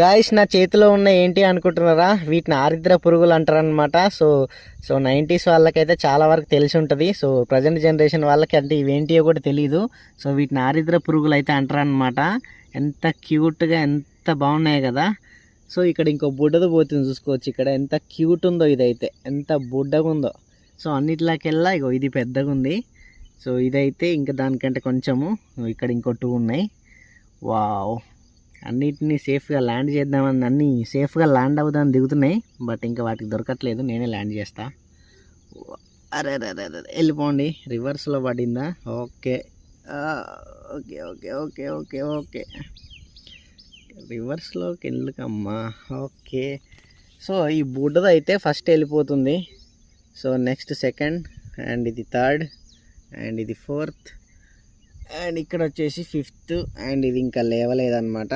Guys నా చేతిలో ఉన్న ఏంటి అనుకుంటున్నారా? వీటిని ఆరిద్ర పురుగులు అంటారనమాట సో సో నైంటీస్ వాళ్ళకైతే చాలా వరకు తెలిసి ఉంటుంది. సో ప్రజెంట్ జనరేషన్ వాళ్ళకి అంటే ఇవేంటియో కూడా తెలియదు సో వీటిని ఆరిద్ర పురుగులు అయితే అంటారనమాట ఎంత క్యూట్గా ఎంత బాగున్నాయి కదా. సో ఇక్కడ ఇంకో బుడ్డది పోతుంది చూసుకోవచ్చు. ఇక్కడ ఎంత క్యూట్ ఉందో ఇదైతే. ఎంత బుడ్డగా ఉందో సో అన్నిటిలాకెల్లా ఇగో ఇది పెద్దగా ఉంది సో ఇదైతే ఇంకా దానికంటే కొంచెము. ఇక్కడ ఇంకో టూ ఉన్నాయి. వావ్. అన్నిటినీ సేఫ్గా ల్యాండ్ చేద్దామని అన్నీ సేఫ్గా ల్యాండ్ అవుదామని దిగుతున్నాయి. బట్ ఇంకా వాటికి దొరకట్లేదు. నేనే ల్యాండ్ చేస్తా. అరే అరే అరే అరే వెళ్ళిపోండి. రివర్స్లో పడిందా? Okay. Okay okay okay okay okay. రివర్స్లోకి ఎందుకమ్మా? ఓకే. సో ఈ బుడ్డది అయితే ఫస్ట్ వెళ్ళిపోతుంది. సో నెక్స్ట్ సెకండ్ అండ్ ఇది థర్డ్ అండ్ ఇది ఫోర్త్. అండ్ ఇక్కడ వచ్చేసి ఫిఫ్త్ అండ్ ఇది ఇంకా లేవలేదన్నమాట.